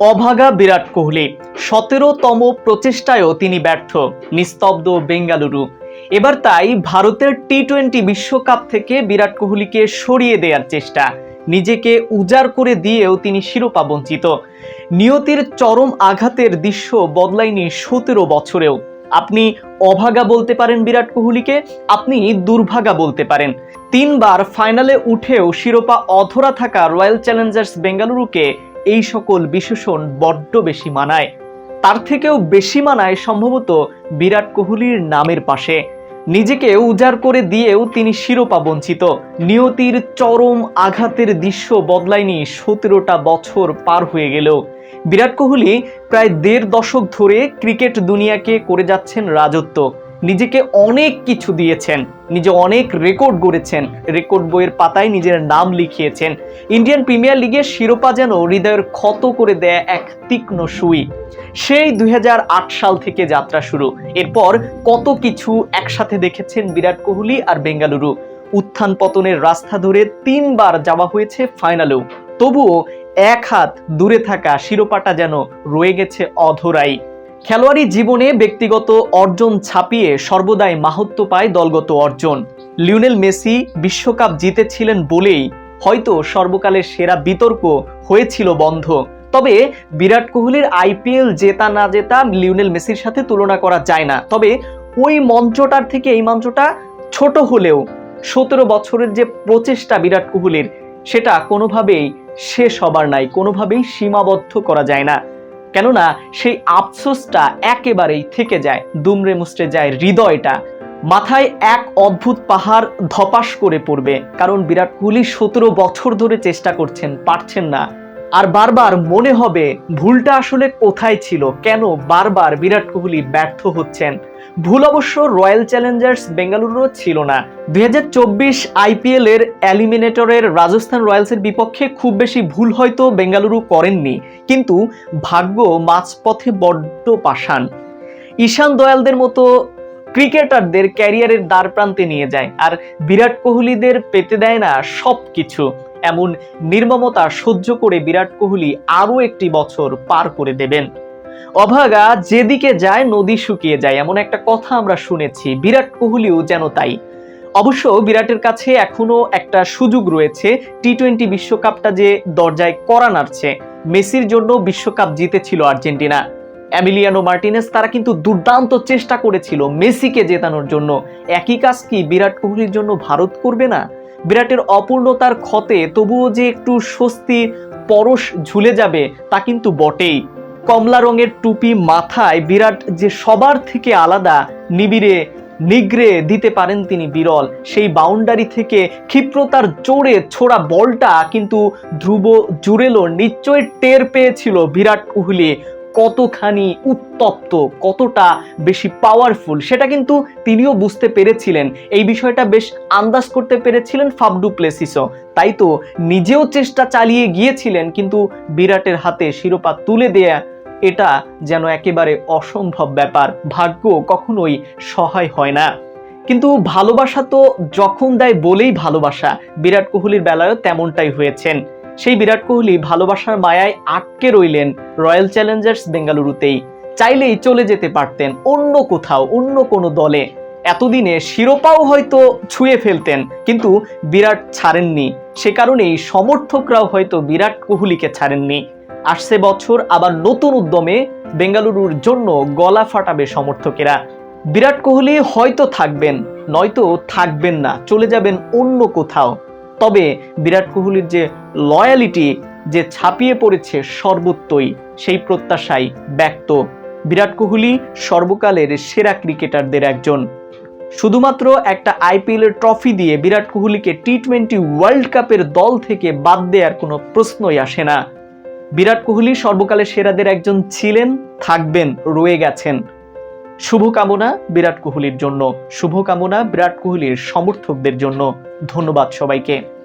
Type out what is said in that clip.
অভাগা বিরাট কোহলি, সতেরোতম প্রচেষ্টায়ও তিনি ব্যর্থ, নিস্তব্ধ বেঙ্গালুরু। এবার তাই ভারতের টি টোয়েন্টি বিশ্বকাপ থেকে বিরাট কোহলিকে সরিয়ে দেওয়ার চেষ্টা, নিজেকে উজাড় করে দিয়েও তিনি শিরোপা বঞ্চিত। নিয়তির চরম আঘাতের দৃশ্য বদলায়নি সতেরো বছরেও। আপনি অভাগা বলতে পারেন বিরাট কোহলিকে, আপনি দুর্ভাগা বলতে পারেন। তিনবার ফাইনালে উঠেও শিরোপা অধরা থাকা রয়্যাল চ্যালেঞ্জার্স বেঙ্গালুরুকে এই সকল বিশেষণ বড্ড বেশি মানায়। তার থেকেও বেশি মানায় সম্ভবত বিরাট কোহলির নামের পাশে। নিজেকে উজাড় করে দিয়েও তিনি শিরোপা বঞ্চিত। নিয়তির চরম আঘাতের দৃশ্য বদলায়নি সতেরোটা বছর পার হয়ে গেলেও। বিরাট কোহলি প্রায় দেড় দশক ধরে ক্রিকেট দুনিয়াকে করে যাচ্ছেন রাজত্ব। নিজেকে অনেক কিছু দিয়েছেন, নিজে অনেক রেকর্ড গড়েছেন রেকর্ড বইয়ের পাতায় নিজের নাম লিখিয়েছেন। ইন্ডিয়ান প্রিমিয়ার লিগের শিরোপা যেন হৃদয়ের ক্ষত করে দেয় এক তীক্ষ্ণ সুই। সেই দু হাজার আট সাল থেকে যাত্রা শুরু। এরপর কত কিছু একসাথে দেখেছেন বিরাট কোহলি আর বেঙ্গালুরু। উত্থান পতনের রাস্তা ধরে তিনবার যাওয়া হয়েছে ফাইনালেও। তবুও এক হাত দূরে থাকা শিরোপাটা যেন রয়ে গেছে অধরাই। খেলোয়াড়ি জীবনে ব্যক্তিগত অর্জন ছাপিয়ে সর্বদাই মাহাত্ম পায় দলগত অর্জন। লিওনেল মেসি বিশ্বকাপ জিতেছিলেন বলেই হয়তো সর্বকালের সেরা বিতর্ক হয়েছিল বন্ধ। তবে বিরাট কোহলির আইপিএল জেতা না জেতা লিওনেল মেসির সাথে তুলনা করা যায় না। তবে ওই মঞ্চটার থেকে এই মঞ্চটা ছোট হলেও সতেরো বছরের যে প্রচেষ্টা বিরাট কোহলির, সেটা কোনোভাবেই শেষ হবার নাই, কোনোভাবেই সীমাবদ্ধ করা যায় না। কেননা সেই আফসোসটা একেবারেই থেকে যায়, দুমড়ে মুচড়ে যায় হৃদয়টা। মাথায় এক অদ্ভুত পাহাড় ধপাস করে পড়বে, কারণ বিরাট কোহলি সতেরো বছর ধরে চেষ্টা করছেন, পারছেন না। আর বারবার মনে হবে ভুলটা আসলে কোথায় ছিল, কেন বারবার বিরাট কোহলি ব্যর্থ হচ্ছেন? ভুল অবশ্য রয়্যাল চ্যালেঞ্জার্স বেঙ্গালুরুও ছিল না। দুই হাজার চব্বিশ আইপিএল এর অ্যালিমিনেটরের রাজস্থান রয়্যালসের বিপক্ষে খুব বেশি ভুল হয়তো বেঙ্গালুরু করেননি, কিন্তু ভাগ্য মাঝপথে বড্ড পাষাণ। ঈশান দয়ালদের মতো ক্রিকেটারদের ক্যারিয়ারের দ্বার প্রান্তে নিয়ে যায়, আর বিরাট কোহলিদের পেতে দেয় না সব কিছু এমন নির্মমতা সহ্য করে বিরাট কোহলি আরও একটি বছর পার করে দেবেন। অভাগা যেদিকে যায়, নদী শুকিয়ে যায়, এমন একটা কথা আমরা শুনেছি। বিরাট কোহলিও যেন তাই। অবশ্য বিরাটের কাছে এখনও একটা সুযোগ রয়েছে টি টোয়েন্টি বিশ্বকাপটা যে দরজায় করা নাড়ছে। মেসির জন্য বিশ্বকাপ জিতেছিল আর্জেন্টিনা। অ্যামিলিয়ানো মার্টিনেস তারা কিন্তু দুর্দান্ত চেষ্টা করেছিল মেসিকে জেতানোর জন্য। একই কাজ কি বিরাট কোহলির জন্য ভারত করবে না? বিরাটের অপূর্ণতার ক্ষতে তবুও যে একটু স্বস্তি পরশ ঝুলে যাবে তা কিন্তু বটেই। কমলা রঙের টুপি মাথায় বিরাট যে সবার থেকে আলাদা, নিবিড়ে নিগড়ে দিতে পারেন তিনি বিরল। সেই বাউন্ডারি থেকে ক্ষিপ্রতার জোরে ছোড়া বলটা কিন্তু ধ্রুব জুড়েলো, নিশ্চয় টের পেয়েছিল বিরাট কোহলি। কতখানি উত্তপ্ত, কতটা বেশি পাওয়ারফুল সেটা কিন্তু তিনিও বুঝতে পেরেছিলেন। এই বিষয়টা বেশ আন্দাজ করতে পেরেছিলেন ফাবডু প্লেসিসও। তাই তো নিজেও চেষ্টা চালিয়ে গিয়েছিলেন, কিন্তু বিরাটের হাতে শিরোপা তুলে দেয়া এটা যেন একেবারে অসম্ভব ব্যাপার। ভাগ্য কখনোই সহায় হয় না। কিন্তু ভালোবাসা তো যখন দেয় বলেই ভালোবাসা। বিরাট কোহলির বেলায়ও তেমনটাই হয়েছেন। সেই বিরাট কোহলি ভালোবাসার মায়ায় আটকে রইলেন রয়্যাল চ্যালেঞ্জার্স বেঙ্গালুরুতেই। চাইলেই চলে যেতে পারতেন অন্য কোথাও, অন্য কোনো দলে। এতদিনে শিরোপাও হয়তো ছুঁয়ে ফেলতেন, কিন্তু বিরাট ছাড়েননি। সে কারণেই সমর্থকরাও হয়তো বিরাট কোহলিকে ছাড়েননি। আসছে বছর আবার নতুন উদ্যমে বেঙ্গালুরুর জন্য গলা ফাটাবে সমর্থকেরা। বিরাট কোহলি হয়তো থাকবেন, নয়তো থাকবেন না, চলে যাবেন অন্য কোথাও। তবে বিরাট কোহলির যে লয়ালিটি যে ছাপিয়ে পড়েছে সর্বত্রই, সেই প্রত্যাশাই ব্যক্ত। বিরাট কোহলি সর্বকালের সেরা ক্রিকেটারদের একজন। শুধুমাত্র একটা আইপিএলের ট্রফি দিয়ে বিরাট কোহলিকে টি টোয়েন্টি ওয়ার্ল্ড কাপের দল থেকে বাদ দেওয়ার কোনো প্রশ্নই আসে না। বিরাট কোহলি সর্বকালের সেরাদের একজন ছিলেন, থাকবেন, রয়ে গেছেন। শুভকামনা বিরাট কোহলির জন্য। শুভকামনা বিরাট কোহলির সমর্থকদের জন্য। ধন্যবাদ সবাইকে।